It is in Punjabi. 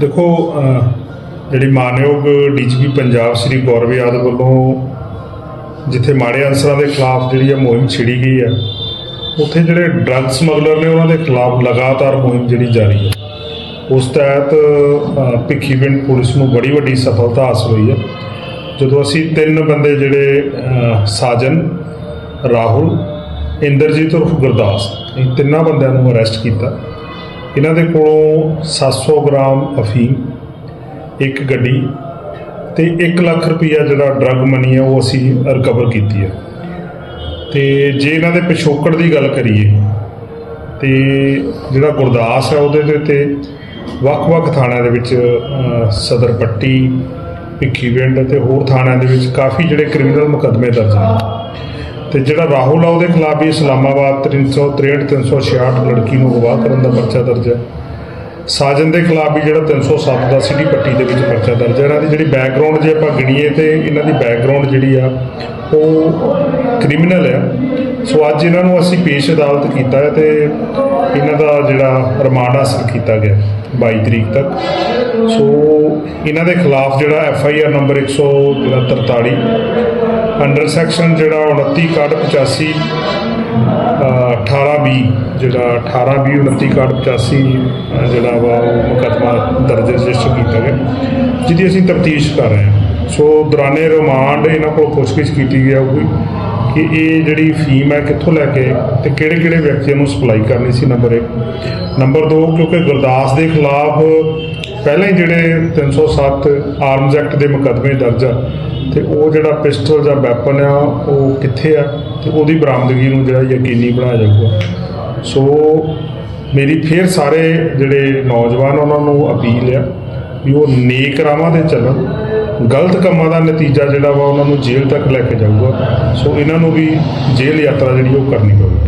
ਦੇਖੋ ਜਿਹੜੀ ਮਾਨਯੋਗ ਡੀਜੀਪੀ ਪੰਜਾਬ ਸ੍ਰੀ ਗੌਰਵ ਯਾਦਵ ਵੱਲੋਂ ਜਿੱਥੇ ਮਾੜੇ ਅਨਸਰਾਂ ਦੇ ਖਿਲਾਫ ਜਿਹੜੀ ਆ ਮੁਹਿੰਮ ਛਿੜੀ ਗਈ ਆ ਉੱਥੇ ਜਿਹੜੇ ਡਰੱਗ ਸਮਗਲਰ ਨੇ ਉਹਨਾਂ ਦੇ ਖਿਲਾਫ ਲਗਾਤਾਰ ਮੁਹਿੰਮ ਜਿਹੜੀ ਜਾਰੀ ਹੈ ਉਸ ਤਹਿਤ ਅਹ, ਭਿੱਖੀਵਿੰਡ ਪੁਲਿਸ ਨੂੰ ਬੜੀ ਵੱਡੀ ਸਫਲਤਾ ਹਾਸਲ ਹੋਈ ਹੈ ਜਦੋਂ ਅਸੀਂ ਤਿੰਨ ਬੰਦੇ ਜਿਹੜੇ ਸਾਜਨ ਰਾਹੁਲ ਇੰਦਰਜੀਤ ਉਰਫ ਗੁਰਦਾਸ ਇਹ ਤਿੰਨਾਂ ਬੰਦਿਆਂ ਨੂੰ ਅਰੈਸਟ ਕੀਤਾ। ਇਹਨਾਂ ਦੇ ਕੋਲੋਂ 700 ਗ੍ਰਾਮ ਅਫੀਮ ਇੱਕ ਗੱਡੀ ਤੇ 1 ਲੱਖ ਰੁਪਈਆ ਜਿਹੜਾ ਡਰੱਗ ਮਨੀ ਹੈ ਉਹ ਅਸੀਂ ਰਿਕਵਰ ਕੀਤੀ ਹੈ ਤੇ ਜੇ ਇਹਨਾਂ ਦੇ ਪਿਛੋਕੜ ਦੀ ਗੱਲ ਕਰੀਏ ਤੇ ਜਿਹੜਾ ਗੁਰਦਾਸ ਹੈ ਉਹਦੇ ਦੇ ਤੇ ਵੱਖ-ਵੱਖ ਥਾਣਿਆਂ ਦੇ ਵਿੱਚ ਅਹ, ਸਦਰ ਪੱਟੀ ਭਿੱਖੀਵਿੰਡ ਤੇ ਹੋਰ ਥਾਣਿਆਂ ਦੇ ਵਿੱਚ ਕਾਫੀ ਜਿਹੜੇ ਕ੍ਰਿਮੀਨਲ ਮੁਕੱਦਮੇ ਦਰਜ ਨੇ। ਤੇ ਜਿਹੜਾ ਰਾਹੁਲ ਆ ਉਹਦੇ ਖਿਲਾਫ ਵੀ ਇਸਲਾਮਾਬਾਦ 363 366 ਲੜਕੀ ਨੂੰ ਗਵਾਹ ਕਰਨ ਦਾ ਪਰਚਾ ਦਰਜ ਹੈ। ਸਾਜਨ ਦੇ ਖਿਲਾਫ ਵੀ ਜਿਹੜਾ 307 ਦਾ ਸਿਟੀ ਪੱਟੀ ਦੇ ਵਿੱਚ ਪਰਚਾ ਦਰਜ ਹੈ। ਇਹਨਾਂ ਦੀ ਜਿਹੜੀ ਬੈਕਗ੍ਰਾਉਂਡ ਜੇ ਆਪਾਂ ਗਿਣੀਏ ਤੇ ਇਹਨਾਂ ਦੀ ਬੈਕਗ੍ਰਾਉਂਡ ਜਿਹੜੀ ਆ, ਉਹ ਕ੍ਰਿਮੀਨਲ ਹੈ। ਸੋ ਅੱਜ ਇਹਨਾਂ ਨੂੰ ਅਸੀਂ ਪੇਸ਼ ਅਦਾਲਤ ਕੀਤਾ ਹੈ ਤੇ ਇਹਨਾਂ ਦਾ ਜਿਹੜਾ ਰਿਮਾਂਡ ਹਾਸਲ ਕੀਤਾ ਗਿਆ 22 ਤਰੀਕ ਤੱਕ। ਸੋ ਇਹਨਾਂ ਦੇ ਖਿਲਾਫ ਜਿਹੜਾ ਐਫ ਆਈ ਆਰ ਨੰਬਰ 100 ਜਿਹੜਾ 43 ਅੰਡਰ ਸੈਕਸ਼ਨ ਜਿਹੜਾ 29 ਕਾਰਡ 85 18 20 ਜਿਹੜਾ 18 20 29 ਕਾਰਡ 85 ਜਿਹੜਾ ਵਾ ਉਹ ਮੁਕੱਦਮਾ ਦਰਜ ਰਜਿਸਟਰ ਕੀਤਾ ਗਿਆ, ਜਿਹਦੀ ਅਸੀਂ ਤਫਤੀਸ਼ ਕਰ ਰਹੇ ਹਾਂ। ਸੋ ਦੌਰਾਨੇ ਰਿਮਾਂਡ ਇਹਨਾਂ ਕੋਲ ਪੁੱਛਗਿੱਛ ਕੀਤੀ ਗਿਆ ਹੋਊਗੀ ਕਿ ਇਹ ਜਿਹੜੀ ਫੀਮ ਹੈ ਕਿੱਥੋਂ ਲੈ ਕੇ ਤੇ ਕਿਹੜੇ ਕਿਹੜੇ ਵਿਅਕਤੀਆਂ ਨੂੰ ਸਪਲਾਈ ਕਰਨੀ ਸੀ ਨੰਬਰ 1 ਨੰਬਰ 2 ਕਿਉਂਕਿ ਗੁਰਦਾਸ ਦੇ ਖਿਲਾਫ ਪਹਿਲਾਂ ਹੀ ਜਿਹੜੇ 307 ਆਰਮਜ਼ ਐਕਟ ਦੇ ਮੁਕੱਦਮੇ ਦਰਜ ਆ, ਤੇ ਉਹ ਜਿਹੜਾ ਪਿਸਟਲ ਜਾਂ ਵੈਪਨ ਆ, ਉਹ ਕਿੱਥੇ ਆ? ਤੇ ਉਹਦੀ ਬਰਾਮਦਗੀ ਨੂੰ ਜਿਹੜਾ ਯਕੀਨੀ ਬਣਾਇਆ ਜਾਊਗਾ। ਸੋ ਮੇਰੀ ਫੇਰ ਸਾਰੇ ਜਿਹੜੇ ਨੌਜਵਾਨ ਉਹਨਾਂ ਨੂੰ ਅਪੀਲ ਆ ਵੀ ਉਹ ਨੇਕ ਰਾਹਾਂ ਤੇ ਚੱਲਣ। ਗਲਤ ਕੰਮਾਂ ਦਾ ਨਤੀਜਾ ਜਿਹੜਾ ਵਾ, ਉਹਨਾਂ ਨੂੰ ਜੇਲ੍ਹ ਤੱਕ ਲੈ ਕੇ ਜਾਊਗਾ। ਸੋ ਇਹਨਾਂ ਨੂੰ ਵੀ ਜੇਲ੍ਹ ਯਾਤਰਾ ਜਿਹੜੀ ਉਹ ਕਰਨੀ ਪਵੇਗੀ